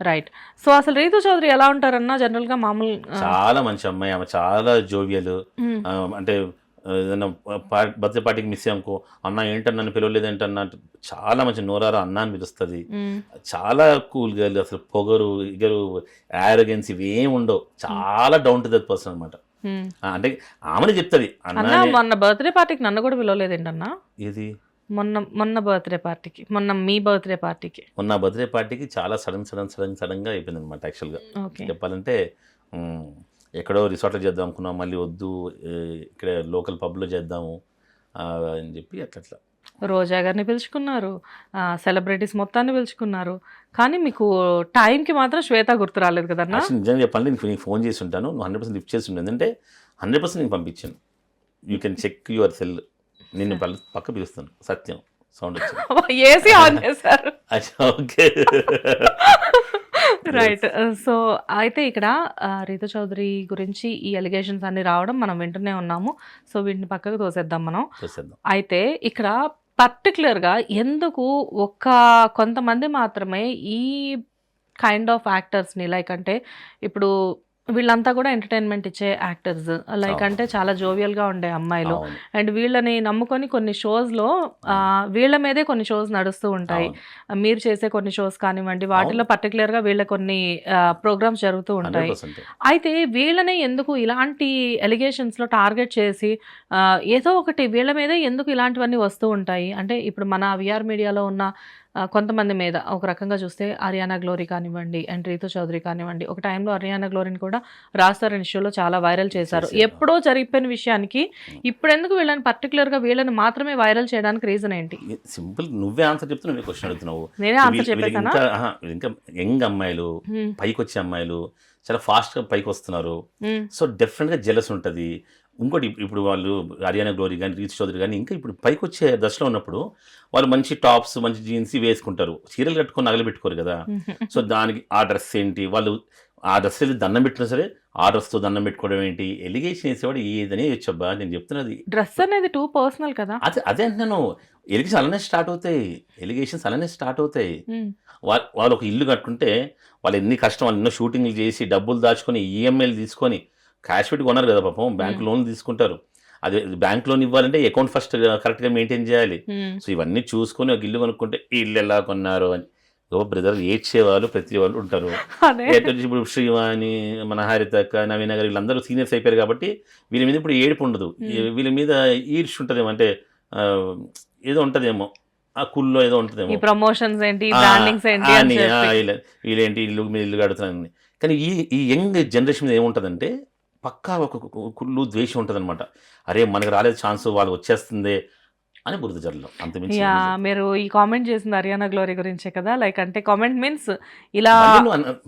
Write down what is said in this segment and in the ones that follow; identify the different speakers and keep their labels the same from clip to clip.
Speaker 1: Right so అసలు రీతు చౌదరి ఎలా ఉంటారన్నా జనరల్గా మామూలు
Speaker 2: చాలా మంచి అమ్మాయి ఆమె చాలా జోవియల్
Speaker 1: మ్మ్.
Speaker 2: అంటే ఏదైనా బర్త్డే పార్టీకి మిస్ అనుకో అన్న ఏంటన్నా నన్ను పిలవలేదేంటన్నా చాలా మంచి నోరారా అన్న అని పిలుస్తుంది.
Speaker 1: మ్మ్.
Speaker 2: చాలా కూల్ గర్ల్ అసలు పొగరు ఇగరు యారగెన్స్ ఇవి ఉండవు. చాలా డౌన్ టు దట్ పర్సన్ అనమాట. అంటే ఆమెనే చెప్తుంది
Speaker 1: అన్నా
Speaker 2: అన్న
Speaker 1: మొన్న బర్త్డే పార్టీకి నన్ను కూడా పిలవలేదేంటన్నా?
Speaker 2: ఇది
Speaker 1: మొన్న మొన్న బర్త్డే పార్టీకి మొన్న మీ బర్త్డే పార్టీకి.
Speaker 2: మొన్న బర్త్డే పార్టీకి చాలా సడన్ సడన్ సడన్ సడన్గా అయిపోయింది అనమాట యాక్చువల్గా చెప్పాలంటే ఎక్కడో రిసార్ట్లో చేద్దాం అనుకున్నాం మళ్ళీ వద్దు ఇక్కడ లోకల్ పబ్లో చేద్దాము అని చెప్పి అట్లా
Speaker 1: రోజా గారిని పిలుచుకున్నారు సెలబ్రిటీస్ మొత్తాన్ని పిలుచుకున్నారు. కానీ మీకు టైంకి మాత్రం శ్వేత గుర్తు రాలేదు కదన్నా?
Speaker 2: యాక్చువల్లీ నిజంగా చెప్పాలంటే నీకు నీకు ఫోన్ చేసి ఉంటాను నువ్వు హండ్రెడ్ పర్సెంట్ లిఫ్ట్ చేసి ఉండే ఎందుకంటే హండ్రెడ్ పర్సెంట్ నీకు పంపించాను. You can check your cell. నిన్ను పక్క పిలుస్తాను. సత్యం. సౌండ్ వచ్చింది.
Speaker 1: ఏసీ ఆన్ చేశారు.
Speaker 2: ఓకే.
Speaker 1: రైట్ సో అయితే ఇక్కడ రీతు చౌదరి గురించి ఈ ఎలిగేషన్స్ అన్ని రావడం మనం వింటూనే ఉన్నాము. సో వీటిని పక్కకు తోసేద్దాం మనం. అయితే ఇక్కడ పర్టికులర్గా ఎందుకు ఒక కొంతమంది మాత్రమే ఈ కైండ్ ఆఫ్ యాక్టర్స్ని లైక్ అంటే ఇప్పుడు వీళ్ళంతా కూడా ఎంటర్టైన్మెంట్ ఇచ్చే యాక్టర్స్ లైక్. అంటే చాలా జోవియల్గా ఉండే అమ్మాయిలు. అండ్ వీళ్ళని నమ్ముకొని కొన్ని షోస్లో వీళ్ళ మీదే కొన్ని షోస్ నడుస్తూ ఉంటాయి. మీరు చేసే కొన్ని షోస్ కానివ్వండి వాటిలో పర్టికులర్గా వీళ్ళ కొన్ని ప్రోగ్రామ్స్ జరుగుతూ ఉంటాయి.
Speaker 2: 100%.
Speaker 1: అయితే వీళ్ళనే ఎందుకు ఇలాంటి allegations లో టార్గెట్ చేసి ఏదో ఒకటి వీళ్ళ మీదే ఎందుకు ఇలాంటివన్నీ వస్తూ ఉంటాయి? అంటే ఇప్పుడు మన విఆర్ మీడియాలో ఉన్న కొంతమంది మీద ఒక రకంగా చూస్తే హర్యానా గ్లోరీ కానివ్వండి అండ్ రీతు చౌదరి కానివ్వండి. ఒక టైంలో హర్యానా గ్లోరీని కూడా రాస్తారు షోలో చాలా వైరల్ చేశారు. ఎప్పుడో జరిగిపోయిన విషయానికి ఇప్పుడు ఎందుకు వీళ్ళని పర్టికులర్గా వీళ్ళని మాత్రమే వైరల్ చేయడానికి రీజన్ ఏంటి?
Speaker 2: సింపుల్ నువ్వే ఆన్సర్ చెప్తున్నావు క్వశ్చన్ అడుగుతున్నావు.
Speaker 1: నేనే ఆన్సర్ చెప్పేసానా
Speaker 2: ఇంకా యంగ్ అమ్మాయిలు పైకి వచ్చే అమ్మాయిలు చాలా ఫాస్ట్గా పైకి వస్తున్నారు. సో డెఫినెట్గా జెలస్ ఉంటుంది. ఇంకోటి ఇప్- ఇప్పుడు వాళ్ళు హర్యానా గ్లోరీ కానీ రీత్ చౌదరి కానీ ఇంకా ఇప్పుడు పైకి వచ్చే దశలో ఉన్నప్పుడు వాళ్ళు మంచి టాప్స్ మంచి జీన్స్ వేసుకుంటారు. చీరలు కట్టుకొని నగలు పెట్టుకోరు కదా. సో దానికి ఆ డ్రెస్ ఏంటి? వాళ్ళు ఆ డ్రెస్ వెళ్ళి దండం పెట్టినా సరే ఆ డ్రెస్తో దండం పెట్టుకోవడం ఏంటి? ఎలిగేషన్ వేసేవాడు ఏదని వచ్చబ్బా నేను చెప్తున్నది.
Speaker 1: డ్రెస్ అనేది టూ పర్సనల్ కదా.
Speaker 2: అదే అదే అంటున్నాను. ఎలిగేషన్ అలానే స్టార్ట్ అవుతాయి. ఎలిగేషన్స్ అలానే స్టార్ట్ అవుతాయి. వాళ్ళు ఒక ఇల్లు కట్టుకుంటే వాళ్ళు ఎన్ని కష్టం వాళ్ళు ఎన్నో షూటింగ్లు చేసి డబ్బులు దాచుకొని ఈఎంఐలు తీసుకొని క్యాష్ పెట్టి కొన్నారు కదా పాపం. బ్యాంక్ లోన్ తీసుకుంటారు. అదే బ్యాంక్ లోన్ ఇవ్వాలంటే అకౌంట్ ఫస్ట్ కరెక్ట్గా మెయింటైన్ చేయాలి. సో ఇవన్నీ చూసుకొని ఒక ఇల్లు కొనుక్కుంటే ఈ ఇల్లు ఎలా కొన్నారు అని. ఓ బ్రదర్ ఏడ్చే వాళ్ళు ప్రతి వాళ్ళు ఉంటారు. ఇప్పుడు శ్రీవాణి మన హరితక్క నవీన గారు వీళ్ళందరూ సీనియర్స్ అయిపోయారు కాబట్టి వీళ్ళ మీద ఇప్పుడు ఏడుపు ఉండదు.
Speaker 1: Hmm.
Speaker 2: వీళ్ళ మీద ఈర్ష్ ఉంటుందేమో. అంటే ఏదో ఉంటదేమో. ఆ కుల్లో ఏదో ఉంటదేమో.
Speaker 1: ప్రమోషన్స్ ఏంటి
Speaker 2: వీళ్ళేంటి ఇల్లు మీద ఇల్లు కడుతున్నారని. కానీ ఈ ఈ యంగ్ జనరేషన్ మీద ఏముంటుందంటే పక్కా ఒక కు- కుళ్ళు ద్వేషం ఉంటుంది అరే మనకు రాలేదు ఛాన్స్ వాళ్ళు వచ్చేస్తుంది. అని బురద జరలం అంతమించి
Speaker 1: యా. మీరు ఈ కామెంట్ చేసింది హర్యానా గ్లోరీ గురించే కదా? లైక్ అంటే కామెంట్ మీన్స్ ఇలా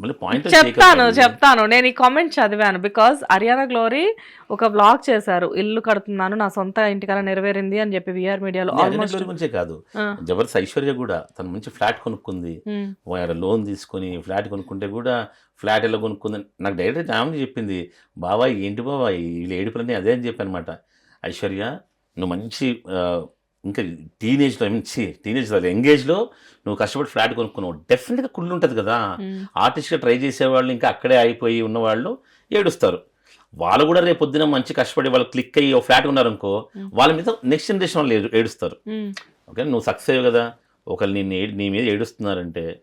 Speaker 2: మళ్ళీ పాయింట్
Speaker 1: చెప్తాను చెప్తాను. నేను ఈ కామెంట్ చదివాను బికాజ్ హర్యానా గ్లోరీ ఒక బ్లాగ్ చేశారు. ఇల్లు కడుతున్నాను నా సొంత ఇంటికలా నెరవేరింది అని చెప్పి విఆర్ మీడియాలో ఆల్మోస్ట్
Speaker 2: గురించే కాదు. జబర్దస్త్ ఐశ్వర్య కూడా తను మంచి ఫ్లాట్ కొనుక్కుంది. వాడు లోన్ తీసుకొని ఫ్లాట్ కొనుక్కుంటే కూడా ఫ్లాట్ ఎలా కొనుక్కుంది నాకు డైరెక్ట్ ఆమె చెప్పింది. బాబాయ్ ఏంటి బాబాయ్ వీళ్ళు ఏడుపులన్నీ అదే అని చెప్పి అనమాట ఐశ్వర్య నువ్వు మంచి ఇంకా టీనేజ్లో మంచి టీనేజ్ ఎంగేజ్లో నువ్వు కష్టపడి ఫ్లాట్ కొనుక్కున్నావు. డెఫినెట్గా కుళ్ళు ఉంటుంది కదా. ఆర్టిస్ట్గా ట్రై చేసేవాళ్ళు ఇంకా అక్కడే అయిపోయి ఉన్నవాళ్ళు ఏడుస్తారు. వాళ్ళు కూడా రేపు పొద్దున మంచి కష్టపడి వాళ్ళు క్లిక్ అయ్యి ఓ ఫ్లాట్ ఉన్నారనుకో. వాళ్ళ మీద నెక్స్ట్ జనరేషన్ వాళ్ళు ఏడు- ఏడుస్తారు. ఓకే నువ్వు సక్సెస్ అయ్యావు కదా. ఒకళ్ళు నిన్ను ఏ- నీ మీద ఏడుస్తున్నారంటే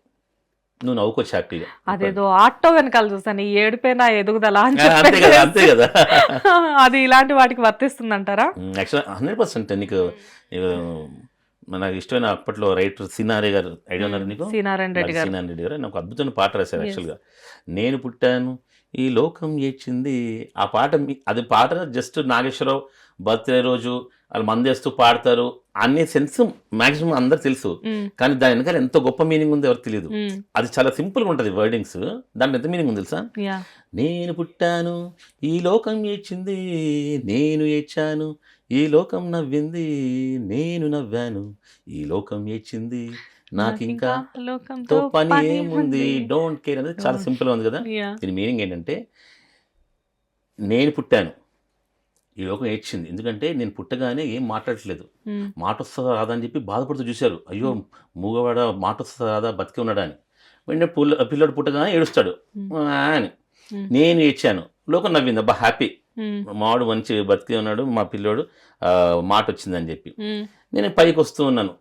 Speaker 2: నువ్వు నవ్వుకోవచ్చు హ్యాపీగా
Speaker 1: అదేదో ఆటో వెనకాల చూసాను ఈ ఏడిపోయిన ఎదుగుదల
Speaker 2: అంతే కదా అంతే కదా.
Speaker 1: అది ఇలాంటి వాటికి వర్తిస్తుందంటారా?
Speaker 2: యాక్చువల్ హండ్రెడ్ పర్సెంట్ నీకు నీకు ఇష్టమైన అప్పట్లో రైటర్ సినారే గారు ఐడియా నీకు?
Speaker 1: సీనారాయణ రెడ్డి గారు.
Speaker 2: సీనారాయణ రెడ్డి గారు నాకు అద్భుతమైన పాట రాశారు. యాక్చువల్గా నేను పుట్టాను ఈ లోకం ఏడ్చింది ఆ పాట మీ- అది పాట జస్ట్ నాగేశ్వరరావు బర్త్డే రోజు వాళ్ళు మందేస్తూ పాడతారు అనే సెన్స్ మాక్సిమం అందరు తెలుసు. కానీ దాని వెనకాల ఎంతో గొప్ప మీనింగ్ ఉందో ఎవరికి తెలియదు అది చాలా సింపుల్గా ఉంటుంది వర్డింగ్స్. దాంట్లో ఎంత మీనింగ్ ఉంది తెలుసా? నేను పుట్టాను ఈ లోకం ఏడ్చింది నేను ఏడ్చాను ఈ లోకం నవ్వింది నేను నవ్వాను ఈ లోకం ఏడ్చింది నాకు ఇంకా
Speaker 1: లోకంతో
Speaker 2: పని ఏముంది? డోంట్ కేర్ అనేది చాలా. సింపుల్ ఉంది కదా? దీని మీనింగ్ ఏంటంటే నేను పుట్టాను. ఈ లోకం ఏడ్చింది. ఎందుకంటే నేను పుట్టగానే ఏం మాట్లాడట్లేదు.
Speaker 1: ఉమ్,
Speaker 2: మాట వస్తుందా రాదా అని చెప్పి బాధపడుతూ చూశారు. అయ్యో మూగవాడ మాట వస్తుందా రాదా బతికి ఉన్నాడా అని. వెంటనే పుల్ల పిల్లడు పుట్టగానే ఏడుస్తాడు.
Speaker 1: Hmm.
Speaker 2: అని.
Speaker 1: Hmm.
Speaker 2: నేను ఏడ్చాను. లోకం నవ్వింది. అబ్బా హ్యాపీ మావాడు మంచి బతికి ఉన్నాడు మా పిల్లోడు. మాట వచ్చిందని చెప్పి. నేను పైకి వస్తూ ఉన్నాను.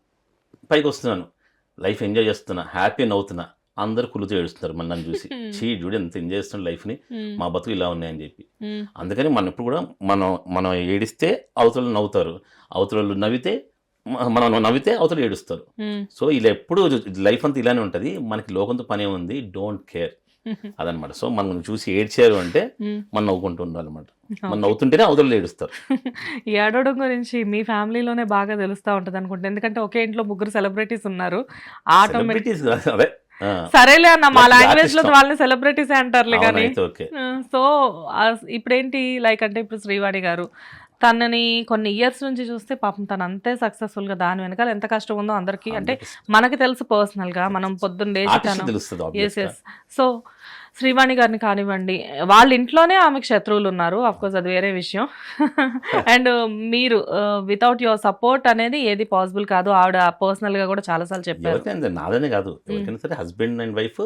Speaker 2: పైకి వస్తున్నాను. లైఫ్ ఎంజాయ్ చేస్తున్నా హ్యాపీ నవ్వుతున్నా అందరు కులుతూ ఏడుస్తున్నారు మన నన్ను చూసి. చీ చూడు ఎంత ఎంజాయ్ చేస్తున్న లైఫ్ని మా బతుకు ఇలా ఉన్నాయని చెప్పి. అందుకని మనం ఇప్పుడు కూడా మనం మనం ఏడిస్తే అవతల నవ్వుతారు. అవతల నవ్వితే మనం నవ్వితే అవతల ఏడుస్తారు. సో ఇలా ఎప్పుడు లైఫ్ అంతా ఇలానే ఉంటుంది. మనకి లోకంతో పనే ఉంది. Don't care. అదనమాట సో మనం చూసి ఏడ్చారు అంటే. మనం నవ్వుకుంటూ ఉండాలన్నమాట మనం. నవ్వుతుంటేనే అవతల ఏడుస్తారు
Speaker 1: ఈ ఏడవడం గురించి మీ ఫ్యామిలీలోనే బాగా తెలుస్తా ఉంటది అనుకుంటా ఎందుకంటే ఒకే ఇంట్లో ముగ్గురు సెలబ్రిటీస్ ఉన్నారు ఆటోమేటిక్
Speaker 2: Celebrities కాదు, అదే ఆ.
Speaker 1: సరేలే అన్న మా
Speaker 2: లాంగ్వేజ్లో.
Speaker 1: వాళ్ళని సెలబ్రిటీస్ అంటారులే కానీ సో ఇప్పుడేంటి లైక్ అంటే ఇప్పుడు శ్రీవాణి గారు తనని కొన్ని ఇయర్స్ నుంచి చూస్తే పాపం తను అంతే సక్సెస్ఫుల్గా దాని వెనకాల ఎంత కష్టం ఉందో అందరికి అంటే మనకి తెలుసు పర్సనల్గా మనం పొద్దున్న లేచి తను ఎస్. ఎస్ సో శ్రీవాణి గారిని కానివ్వండి వాళ్ళ ఇంట్లోనే ఆమెకు శత్రువులు ఉన్నారు. కోర్స్ అది వేరే విషయం. అండ్ మీరు వితౌట్ యువర్ సపోర్ట్ అనేది ఏది పాసిబుల్ కాదు. ఆవిడ పర్సనల్గా కూడా చాలాసార్లు చెప్పారు.
Speaker 2: నాదనే కాదు. ఎవరికైనా సరే హస్బెండ్ అండ్ వైఫ్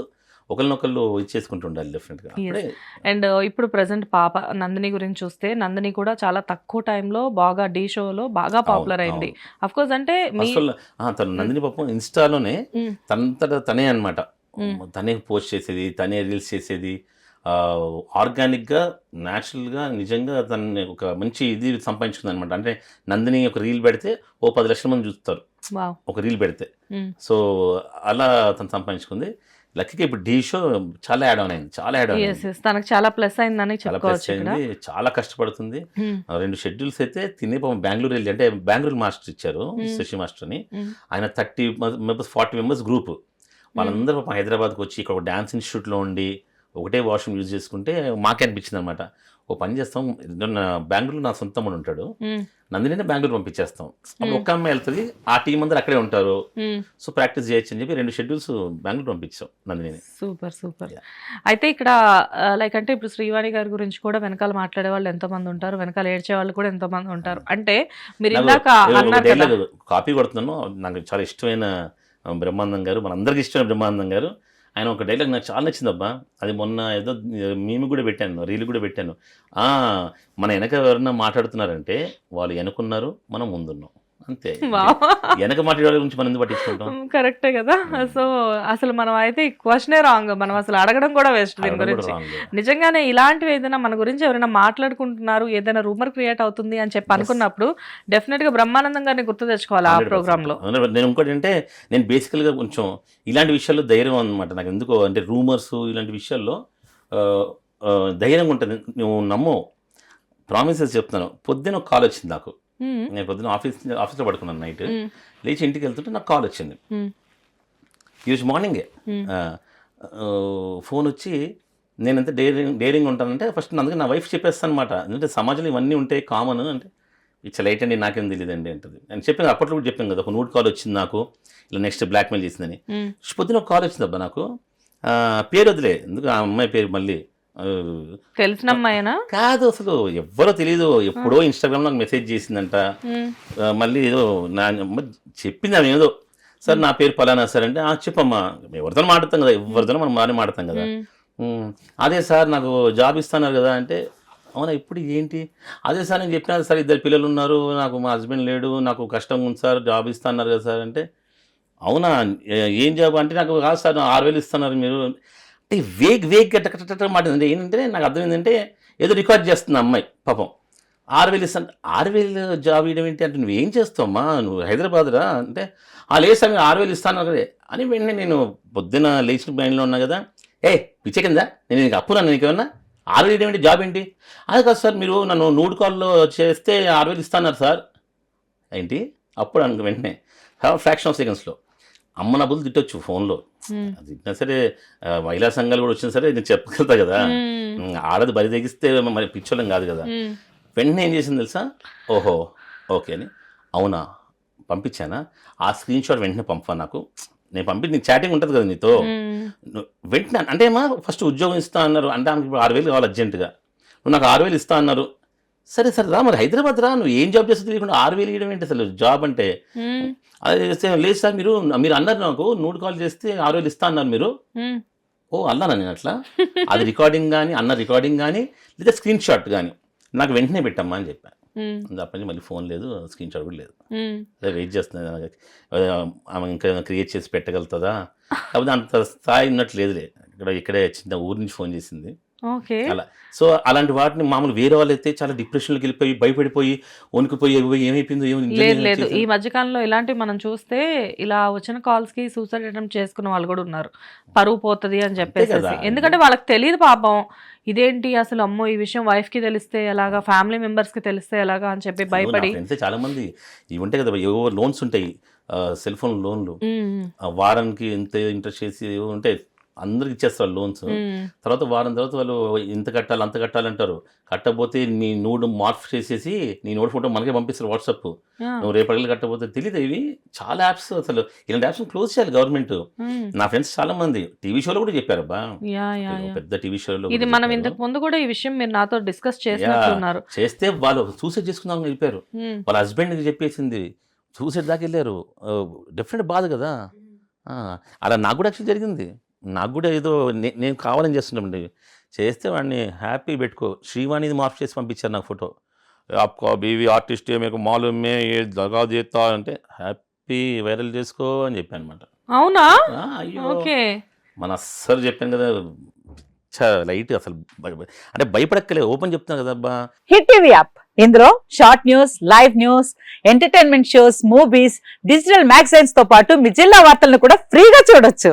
Speaker 2: ఒకరినొకళ్ళు ఇచ్చేసుకుంటూ ఉండాలి డెఫినెట్గా అప్పుడే
Speaker 1: అండ్ ఇప్పుడు ప్రజెంట్ పాప నందిని గురించి చూస్తే నందిని కూడా చాలా తక్కువ టైంలో బాగా డీ షోలో బాగా పాపులర్ అయింది. అఫ్ కోర్స్ అంటే
Speaker 2: తను నందిని పాపం ఇన్స్టాలోనే
Speaker 1: మ్,
Speaker 2: తనంతట తనే అనమాట
Speaker 1: మ్.
Speaker 2: తనే పోస్ట్ చేసేది తనే రీల్స్ చేసేది ఆర్గానిక్గా న్యాచురల్గా నిజంగా తనని ఒక మంచి ఇది సంపాదించుకుంది అనమాట అంటే నందిని ఒక రీల్ పెడితే ఓ పది లక్షల మంది చూస్తారు. ఒక రీల్ పెడితే. సో అలా తను సంపాదించుకుంది. లక్కీగా ఇప్పుడు డీ షో చాలా యాడ్ ఆన్ అయింది చాలా యాడ్ ఆన్
Speaker 1: తనకు చాలా ప్లస్ అయిందని
Speaker 2: చాలా ప్లస్ అయింది చాలా కష్టపడుతుంది. ఆ, రెండు షెడ్యూల్స్ అయితే తినే పాపం బెంగళూరు వెళ్ళి అంటే బెంగళూరు మాస్టర్ ఇచ్చారు
Speaker 1: Hmm.
Speaker 2: శశి మాస్టర్ అని
Speaker 1: మ్,
Speaker 2: ఆయన thirty members forty members group వాళ్ళందరూ పాపం హైదరాబాద్కి వచ్చి ఇక్కడ ఒక డ్యాన్స్ ఇన్స్టిట్యూట్లో ఉండి ఒకటే వాష్రూమ్ యూజ్ చేసుకుంటే మాకే అనిపించింది అనమాట ఓ పని చేస్తాం. బెంగళూరు నా సొంత తమ్ముడు ఉంటాడు. నందిని బెంగళూరు పంపించేస్తాం. అప్పుడు. ఒక్క అమ్మాయి వెళ్తుంది. ఆ టీం అందరూ అక్కడే ఉంటారు. సో ప్రాక్టీస్ చేయొచ్చు అని చెప్పి రెండు షెడ్యూల్స్ బెంగళూరు పంపించాం నందిని
Speaker 1: సూపర్ సూపర్. అయితే ఇక్కడ లైక్ అంటే ఇప్పుడు శ్రీవాణి గారి గురించి కూడా వెనకాల మాట్లాడే వాళ్ళు ఎంతో మంది ఉంటారు. వెనకాల ఏడ్చే వాళ్ళు కూడా ఎంతో మంది ఉంటారు. అంటే మీరు ఇందాక
Speaker 2: కాపీ కొడుతున్నాను. నాకు చాలా ఇష్టమైన బ్రహ్మానందం గారు మనందరికి ఇష్టమైన బ్రహ్మానందం గారు. ఆయన ఒక డైలాగ్ నాకు చాలా నచ్చిందబ్బా. అది మొన్న ఏదో మేము కూడా పెట్టాను రీల్ కూడా పెట్టాను. మన వెనక ఎవరన్నా మాట్లాడుతున్నారంటే వాళ్ళు వెనుకున్నారు మనం ముందున్నాం. అంతే. వెనక మాట్లాడే గురించి మనం పట్టించుకుంటాం?
Speaker 1: కరెక్టే కదా. సో అసలు మనం అయితే క్వశ్చనే రాంగ్. మనం అసలు అడగడం కూడా వేస్ట్ దీని గురించి. నిజంగానే ఇలాంటివి ఏదైనా మన గురించి ఎవరైనా మాట్లాడుకుంటున్నారు ఏదైనా రూమర్ క్రియేట్ అవుతుంది అని చెప్పి అనుకున్నప్పుడు డెఫినెట్గా బ్రహ్మానందం గారిని గుర్తు తెచ్చుకోవాలి ఆ
Speaker 2: 100%. ప్రోగ్రామ్లో నేను ఇంకోటి అంటే నేను బేసికల్గా కొంచెం ఇలాంటి విషయాల్లో ధైర్యం అనమాట నాకు ఎందుకో అంటే రూమర్స్ ఇలాంటి విషయాల్లో ధైర్యంగా ఉంటుంది నువ్వు నమ్మవు ప్రామిసెస్ చెప్తున్నాను. పొద్దున కాల్ వచ్చింది నాకు. నేను పొద్దున ఆఫీస్ ఆఫీస్లో పడుకున్నాను నైట్. లేచి ఇంటికి వెళ్తుంటే నాకు కాల్ వచ్చింది. ఈరోజు మార్నింగే. ఫోన్ వచ్చి నేను ఎంత డేరింగ్ డేరింగ్ ఉంటానంటే ఫస్ట్ అందుకే నా వైఫ్ చెప్పేస్తాను అనమాట ఎందుకంటే సమాజంలో ఇవన్నీ ఉంటాయి కామన్ అంటే ఇట్స్ లైట్ అండి నాకేం తెలియదండి అంటది. నేను చెప్పాను అప్పట్లో కూడా చెప్పాను కదా ఒక నోట్ కాల్ వచ్చింది నాకు ఇలా నెక్స్ట్ బ్లాక్మెయిల్ చేసిందని. పొద్దున ఒక కాల్ వచ్చింది అబ్బా నాకు. పేరు వదిలే ఎందుకు ఆ అమ్మాయి పేరు మళ్ళీ
Speaker 1: తెలిసిన అమ్మాయినా
Speaker 2: కాదు అసలు ఎవ్వరో తెలియదు ఎప్పుడో ఇన్స్టాగ్రామ్ నాకు మెసేజ్ చేసిందంట. మళ్ళీ ఏదో నా చెప్పింది ఆమె ఏదో. సార్ నా పేరు పలానా సార్ అంటే "ఆ, చెప్పమ్మా. ఎవరితో మాట్లాడతాం కదా. ఎవరితో మనం బాగానే మాట్లాడతాం కదా.
Speaker 1: ఉమ్,
Speaker 2: "ఉమ్, అదే సార్ నాకు జాబ్ ఇస్తున్నారు కదా అంటే అవునా ఇప్పుడు ఏంటి? అదే సార్ నేను చెప్పినా సార్ ఇద్దరు పిల్లలు ఉన్నారు. నాకు మా హస్బెండ్ లేడు. నాకు కష్టం ఉంది సార్. జాబ్ ఇస్తున్నారు కదా సార్ అంటే అవునా ఏం జాబ్? అంటే నాకు కాదు సార్ ఆరు వేలు ఇస్తున్నారు మీరు. అంటే వేగ్ వేగ్ గట్ట మాట ఏంటంటే నాకు అర్థం ఏంటంటే ఏదో రికార్డ్ చేస్తుంది అమ్మాయి పాపం. ఆరువేలు ఇస్తాను ఆరువేలు జాబ్ ఇవ్వడం ఏంటి అంటే నువ్వు ఏం చేస్తావమ్మా? నువ్వు హైదరాబాద్ రా అంటే ఆ లేదు సార్ ఆరువేలు ఇస్తాను అక్కడే. అని వెంటనే నేను పొద్దున లేచిన బ్యాండ్లో ఉన్నా కదా ఏ పిచ్చే కింద నేను నీకు అప్పునా నీకు ఏమన్నా ఆరువేలు ఇవ్వడం ఏంటి? జాబ్ ఏంటి? అది కాదు సార్ మీరు నన్ను నూడు కాల్లో చేస్తే ఆరు వేలు ఇస్తాన్నారు సార్. ఏంటి? అప్పుడు అనుకు వెంటనే ఫ్రాక్షన్ ఆఫ్ సెకండ్స్లో. అమ్మ నబ్బులు తిట్టొచ్చు ఫోన్లో. అది తిట్టినా సరే మహిళా సంఘాలు కూడా వచ్చినా సరే నేను చెప్పగలుగుతా కదా. ఆడది బరి తెగిస్తే మరి పిచ్చోళ్ళం కాదు కదా. వెంటనే ఏం చేసింది తెలుసా? ఓహో ఓకే అని. అవునా పంపించానా? ఆ స్క్రీన్ షాట్ వెంటనే పంపా నాకు? నేను పంపి నీకు చాటింగ్ ఉంటుంది కదా నీతో? వెంటనే అంటే ఏమా? ఫస్ట్ ఉద్యోగం ఇస్తా అన్నారు. అంటే ఆమెకి ఇప్పుడు ఆరు వేలు కావాలి అర్జెంటుగా. నువ్వు నాకు ఆరు వేలు ఇస్తా అన్నారు. సరే సరే రా మరి హైదరాబాద్ రా నువ్వు ఏం జాబ్ చేస్తుంది తెలియకుండా ఆరు వేలు ఇవ్వడం ఏంటి అసలు జాబ్ అంటే? అదే చేస్తే, లేదు సార్ మీరు మీరు అన్నారు నాకు నూడు కాల్ చేస్తే ఆరు వేలు ఇస్తా అన్నారు మీరు. ఓ అన్నానా నేను అట్లా? అది రికార్డింగ్ కానీ అన్న రికార్డింగ్ కానీ లేదా స్క్రీన్ షాట్ కానీ నాకు వెంటనే పెట్టమ్మా అని చెప్పాను తప్పని మళ్ళీ ఫోన్ లేదు స్క్రీన్ షాట్ కూడా లేదు. వెయిట్ చేస్తున్నాను ఆమె ఇంకా క్రియేట్ చేసి పెట్టగలుగుతుందా? కాకపోతే అంత స్థాయి ఉన్నట్టు లేదులే. ఇక్కడ ఇక్కడే చిన్న ఊరి నుంచి ఫోన్ చేసింది.
Speaker 1: ఓకే.
Speaker 2: అలా. సో అలాంటి వాటిని మామూలు వేరే వాళ్ళు అయితే చాలా డిప్రెషన్లోకి వెళ్ళిపోయి భయపడిపోయి వణికిపోయి "అయ్యో, ఏమైపోయిందో
Speaker 1: లేదు లేదు.
Speaker 2: చేశాను."
Speaker 1: ఈ మధ్యకాలంలో ఇలాంటివి మనం చూస్తే ఇలా వచ్చిన కాల్స్కి సూసైడ్ అటెంప్ట్ చేసుకున్న వాళ్ళు కూడా ఉన్నారు. పరువు పోతది అని చెప్పేసి. ఎందుకంటే వాళ్ళకి తెలియదు పాపం ఇదేంటి అసలు అమ్మో ఈ విషయం వైఫ్కి తెలిస్తే ఎలాగా ఫ్యామిలీ మెంబర్స్కి తెలిస్తే ఎలాగా అని చెప్పి భయపడి
Speaker 2: చాలా మంది ఇవి ఉంటాయి కదా ఏవో లోన్స్ ఉంటాయి సెల్ ఫోన్ లోన్లు. వారానికి ఇంత ఇంట్రెస్ట్ చేసి ఉంటాయి అందరికి ఇచ్చేస్తారు లోన్స్ తర్వాత వారం తర్వాత వాళ్ళు ఇంత కట్టాలి అంత కట్టాలి అంటారు. కట్టకపోతే నీ నోడు మార్ఫ్ చేసేసి నీ నోట్ ఫోటో మనకే పంపిస్తారు వాట్సాప్ నువ్వు రేపటికి కట్టకపోతే తెలియదు ఇవి? చాలా యాప్స్ అసలు. ఇలాంటి యాప్స్ క్లోజ్ చేయాలి గవర్నమెంట్ నా ఫ్రెండ్స్ చాలా మంది టీవీ షోలో కూడా చెప్పారు అబ్బా. పెద్ద టీవీ షోలో
Speaker 1: ఇది మనం
Speaker 2: చెప్పారు.
Speaker 1: ఇంతకు ముందు కూడా ఈ విషయం మీరు నాతో డిస్కస్ చేసినట్టున్నారు
Speaker 2: చేస్తే వాళ్ళు సూసైడ్ చేసుకుందాం వెళ్ళిపోయారు
Speaker 1: ఉమ్,
Speaker 2: వాళ్ళ హస్బెండ్కి చెప్పేసింది సూసైడ్ దాకా వెళ్ళారు. డెఫినెట్ బాధ కదా. అలా నాకు కూడా యాక్చువల్ జరిగింది. నాకు కూడా ఏదో నేను కావాలని చేస్తున్నామండి చేస్తే వాడిని హ్యాపీ పెట్టుకో. శ్రీవాణిది మార్పు చేసి పంపించారు నాకు ఫోటో. ఆప్కో బీవీ ఆర్టిస్ట్ మీకు మాలూమే ఏ దగా చేస్తా అంటే హ్యాపీ వైరల్ చేసుకో అని చెప్పాను అనమాట
Speaker 1: అవునా?
Speaker 2: అయ్యో.
Speaker 1: ఓకే.
Speaker 2: మన అస్సలు చెప్పాను కదా లైట్ అసలు అంటే భయపడక్కలే. ఓపెన్ చెప్తున్నాను కదా అబ్బా.
Speaker 3: Hit TV app. ఇందులో short news live news entertainment shows movies digital మ్యాగజైన్స్తో పాటు మీ జిల్లా వార్తలను కూడా ఫ్రీగా చూడొచ్చు.